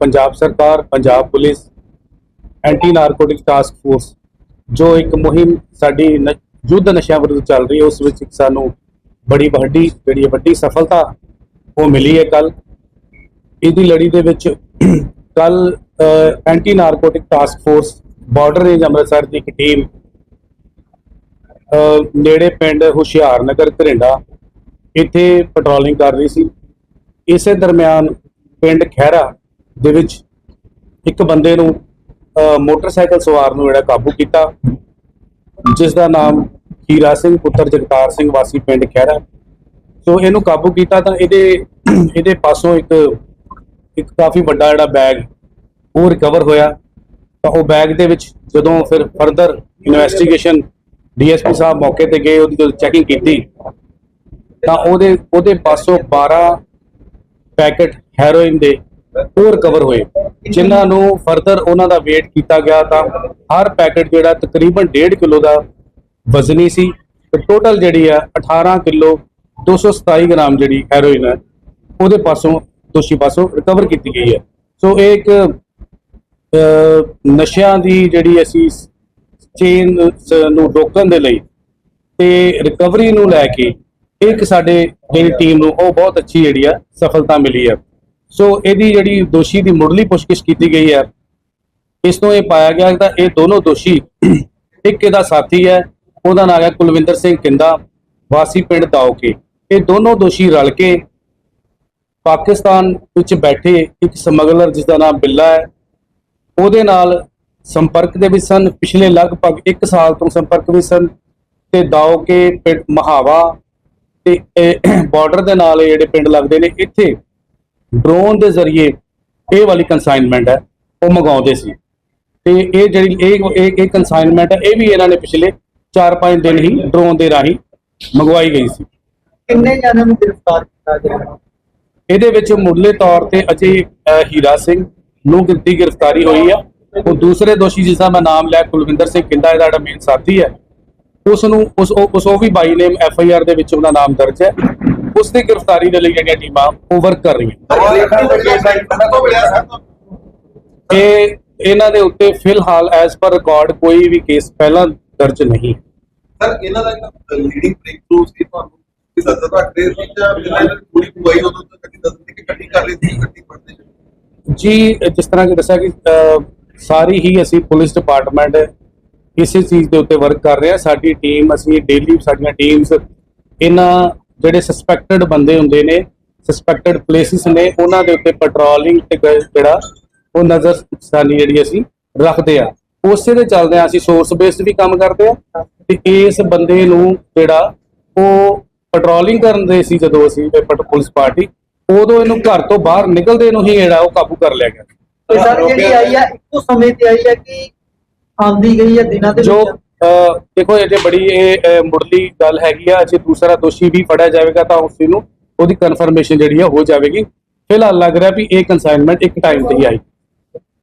ਪੰਜਾਬ ਸਰਕਾਰ, Punjab police anti narcotic task force ਜੋ ਇੱਕ ਮੁਹਿੰਮ ਸਾਡੀ ਨ- ਯੁੱਧ ਨਸ਼ਿਆਂ ਵਿਰੁੱਧ ਚੱਲ ਰਹੀ ਹੈ, ਉਸ ਵਿੱਚ ਇੱਕ ਸਾਨੂੰ ਬੜੀ ਵੱਡੀ, ਜਿਹੜੀ ਹੈ ਵੱਡੀ ਸਫਲਤਾ ਉਹ ਮਿਲੀ ਹੈ ਕੱਲ ਇਹਦੀ ਲੜੀ ਦੇ ਵਿੱਚ ਕੱਲ anti narcotic task force border range Amritsar ਦੀ ਇੱਕ ਟੀਮ ਨੇੜੇ ਪਿੰਡ ਹੁਸ਼ਿਆਰਨਗਰ ਘਰਿੰਡਾ, ਇੱਥੇ ਪੈਟਰੋਲਿੰਗ ਕਰ ਰਹੀ ਸੀ। ਇਸੇ ਦਰਮਿਆਨ ਪਿੰਡ ਖਹਿਰਾ ਦੇ ਵਿੱਚ ਇੱਕ ਬੰਦੇ ਨੂੰ ਮੋਟਰਸਾਈਕਲ ਸਵਾਰ ਨੂੰ ਜਿਹੜਾ ਕਾਬੂ ਕੀਤਾ, ਜਿਸ ਦਾ ਨਾਮ ਹੀਰਾ ਸਿੰਘ, ਪੁੱਤਰ ਜਗਤਾਰ ਸਿੰਘ ਵਾਸੀ ਪਿੰਡ ਖਹਿਰਾ। ਸੋ ਇਹਨੂੰ ਕਾਬੂ ਕੀਤਾ ਤਾਂ ਇਹਦੇ ਇਹਦੇ ਪਾਸੋਂ ਇੱਕ ਇੱਕ ਕਾਫੀ ਵੱਡਾ ਜਿਹੜਾ ਬੈਗ ਉਹ ਰਿਕਵਰ ਹੋਇਆ। ਤਾਂ ਉਹ ਬੈਗ ਦੇ ਵਿੱਚ ਜਦੋਂ ਫਿਰ ਫਰਦਰ ਇਨਵੈਸਟੀਗੇਸ਼ਨ ਡੀਐਸਪੀ ਸਾਹਿਬ ਮੌਕੇ ਤੇ ਗਏ, ਉਹਦੀ ਜਦੋਂ ਚੈਕਿੰਗ ਕੀਤੀ, ਤਾਂ ਉਹਦੇ ਉਹਦੇ ਪਾਸੋਂ 12 ਪੈਕਟ ਹੈਰੋਇਨ ਦੇ ਉਹ ਰਿਕਵਰ ਹੋਏ। ਜਿਨ੍ਹਾਂ ਨੂੰ ਫਰਦਰ ਉਹਨਾਂ ਦਾ weight ਕੀਤਾ ਗਿਆ ਤਾਂ ਹਰ ਪੈਕੇਟ ਜਿਹੜਾ ਤਕਰੀਬਨ 1.5 ਕਿਲੋ ਦਾ ਵਜ਼ਨੀ ਸੀ। ਤੇ ਟੋਟਲ ਜਿਹੜੀ ਆ 18 ਕਿਲੋ 227 ਗ੍ਰਾਮ ਜਿਹੜੀ ਹੈਰੋਇਨ ਹੈ ਉਹਦੇ ਪਾਸੋਂ ਦੋਸ਼ੀ ਪਾਸੋਂ ਰਿਕਵਰ ਕੀਤੀ ਗਈ ਹੈ ਸੋ ਇਹ ਇੱਕ ਨਸ਼ਿਆਂ ਦੀ ਜਿਹੜੀ ਅਸੀਂ ਚੇਨ ਨੂੰ ਰੋਕਣ ਦੇ ਲਈ ਤੇ ਰਿਕਵਰੀ ਨੂੰ ਲੈ ਕੇ ਇੱਕ ਸਾਡੇ ਜਿਹੜੀ ਟੀਮ ਨੂੰ ਉਹ ਬਹੁਤ ਅੱਛੀ ਜਿਹੜੀ ਆ ਸਫਲਤਾ ਮਿਲੀ ਹੈ ਸੋ ਇਹਦੀ ਜਿਹੜੀ ਦੋਸ਼ੀ ਦੀ ਮੁੱਢਲੀ ਪੁੱਛਗਿੱਛ ਕੀਤੀ ਗਈ ਹੈ, ਇਸ ਤੋਂ ਇਹ ਪਾਇਆ ਗਿਆ ਕਿ ਇਹ ਦੋਨੋਂ ਦੋਸ਼ੀ ਇੱਕ ਇਹਦਾ ਸਾਥੀ ਹੈ, ਉਹਦਾ ਨਾਮ ਹੈ ਕੁਲਵਿੰਦਰ ਸਿੰਘ ਕਿੰਦਾ, ਵਾਸੀ ਪਿੰਡ ਦਾਉਕੇ ਇਹ ਦੋਨੋਂ ਦੋਸ਼ੀ ਰਲ ਕੇ ਪਾਕਿਸਤਾਨ ਵਿੱਚ ਬੈਠੇ ਇੱਕ ਸਮਗਲਰ ਜਿਸ ਦਾ ਨਾਮ ਬਿੱਲਾ ਹੈ, ਉਹਦੇ ਨਾਲ ਸੰਪਰਕ ਦੇ ਵਿੱਚ ਸਨ। ਪਿਛਲੇ ਲਗਭਗ 1 ਸਾਲ ਤੋਂ ਸੰਪਰਕ ਵਿੱਚ ਸਨ ਤੇ ਦਾਓਕੇ ਪਿੰਡ ਮਹਾਵਾ ਤੇ ਬਾਰਡਰ ਦੇ ਨਾਲ ਜਿਹੜੇ ਪਿੰਡ ਲੱਗਦੇ ਨੇ, ਇੱਥੇ ਡਰੋਨ ਦੇ ਜ਼ਰੀਏ ਇਹ ਵਾਲੀ ਕਨਸਾਈਨਮੈਂਟ ਹੈ ਉਹ ਮੰਗਾਉਂਦੇ ਸੀ। ਤੇ ਇਹ ਜਿਹੜੀ ਇਹ ਇਹ ਕਨਸਾਈਨਮੈਂਟ ਹੈ ਇਹ ਵੀ ਇਹਨਾਂ ਨੇ ਪਿਛਲੇ 4-5 ਦਿਨ ਹੀ ਡਰੋਨ ਦੇ ਰਾਹੀਂ ਮੰਗਵਾਈ ਗਈ ਸੀ। ਕਿੰਨੇ ਜਣਾਂ ਨੂੰ ਗ੍ਰਿਫਤਾਰ ਕੀਤਾ ਗਿਆ? ਇਹਦੇ ਵਿੱਚ ਮੁੱਢਲੇ ਤੌਰ ਤੇ ਅਜੇ ਹੀਰਾ ਸਿੰਘ ਨੂੰ ਗਿਣਤੀ ਗ੍ਰਿਫਤਾਰੀ ਹੋਈ ਆ। ਉਹ ਦੂਸਰੇ ਦੋਸ਼ੀ ਜਿਸ ਦਾ ਮੈਂ ਨਾਮ ਲਿਆ ਕੁਲਵਿੰਦਰ ਸਿੰਘ ਕਿੰਦਾ ਇਹਦਾ ਜਿਹੜਾ ਮੇਨ ਸਾਥੀ ਹੈ ਉਸ ਨੂੰ ਉਸ ਉਹ- ਉਸ ਉਹ ਵੀ ਬਾਈ ਨੇਮ ਐਫ ਆਈ ਆਰ ਦੇ ਵਿੱਚ ਉਹਦਾ ਨਾਮ ਦਰਜ ਹੈ। ਉਸ ਦੀ ਗ੍ਰਿਫਤਾਰੀ ਦੇ ਲਈ ਜਿਹੜੀਆਂ ਟੀਮਾਂ ਉਹ ਵਰਕ ਕਰ ਰਹੀਆਂ। ਇਹ ਇਹਨਾਂ ਦੇ ਉੱਤੇ ਫਿਲਹਾਲ ਐਸ ਪਰ ਰਿਕਾਰਡ ਕੋਈ ਵੀ ਕੇਸ ਪਹਿਲਾਂ ਦਰਜ ਨਹੀਂ। ਹੈ ਸਰ ਇਹਨਾਂ ਦਾ ਜਿਹੜਾ ਲੀਡਿੰਗ ਬ੍ਰੇਕ ਥਰੂ ਸੀ ਤੁਹਾਨੂੰ ਕਿ ਸੱਤ ਰੱਖਦੇ ਸੀ ਜਾਂ ਇਹਨਾਂ ਨੇ ਪੂਰੀ ਪੁਆਈ ਉਦੋਂ ਤੱਕ ਕੱਢੀ ਦੱਸ ਕਿ ਕੱਢੀ ਕਰ ਲਈ ਸੀ ਕੱਢੀ ਪੜਦੇ ਜੀ ਜਿਸ ਤਰ੍ਹਾਂ ਕਿ ਦੱਸਿਆ ਕਿ ਸਾਰੀ ਹੀ ਅਸੀਂ ਪੁਲਿਸ ਡਿਪਾਰਟਮੈਂਟ ਇਸੇ ਚੀਜ਼ ਦੇ ਉੱਤੇ ਵਰਕ ਕਰ ਰਹੇ ਹਾਂ। ਸਾਡੀ ਟੀਮ ਅਸੀਂ ਡੇਲੀ ਸਾਡੀਆਂ ਟੀਮਸ ਇਹਨਾਂ ਜਿਹੜੇ ਸਸਪੈਕਟਡ ਬੰਦੇ ਹੁੰਦੇ ਨੇ ਸਸਪੈਕਟਡ ਪਲੇਸਿਸ ਨੇ ਉਹਨਾਂ ਦੇ ਉੱਤੇ ਪੈਟਰੋਲਿੰਗ ਤੇ ਜਿਹੜਾ ਉਹ ਨਜ਼ਰ ਸਾਨੀ ਜਿਹੜੀ ਅਸੀਂ ਰੱਖਦੇ ਆ। ਉਸੇ ਦੇ ਚੱਲਦੇ ਆ ਅਸੀਂ ਸੋਰਸ ਬੇਸਡ ਵੀ ਕੰਮ ਕਰਦੇ ਆ ਤੇ ਇਸ ਬੰਦੇ ਨੂੰ ਜਿਹੜਾ ਉਹ ਪੈਟਰੋਲਿੰਗ ਕਰਨ ਦੇ ਸੀ ਜਦੋਂ ਅਸੀਂ ਇਹ ਪੁਲਿਸ ਪਾਰਟੀ ਉਦੋਂ ਇਹਨੂੰ ਘਰ ਤੋਂ ਬਾਹਰ ਨਿਕਲਦੇ ਨੂੰ ਹੀ ਜਿਹੜਾ ਉਹ ਕਾਬੂ ਕਰ ਲਿਆ ਗਿਆ। ਸਰ ਜਿਹੜੀ ਆਈ ਆ ਇੱਕੋ ਸਮੇਂ ਤੇ ਆਈ ਆ ਕਿ ਆਂਦੀ ਗਈ ਆ ਦਿਨਾਂ ਦੇ ਵਿੱਚ? ਦੇਖੋ ਇਹ ਜੇ ਬੜੀ ਇਹ ਅਹ, ਮੁੱਢਲੀ ਗੱਲ ਹੈਗੀ ਆ। ਜੇ ਦੂਸਰਾ ਦੋਸ਼ੀ ਵੀ ਫੜਿਆ ਜਾਵੇਗਾ ਤਾਂ ਉਸ ਨੂੰ ਉਹਦੀ ਕਨਫਰਮੇਸ਼ਨ ਜਿਹੜੀ ਆ ਹੋ ਜਾਵੇਗੀ। ਫਿਲਹਾਲ ਲੱਗ ਰਿਹਾ ਵੀ ਇਹ ਕਨਸਾਈਨਮੈਂਟ ਇੱਕ ਟਾਈਮ ਤੇ ਹੀ ਆਈ।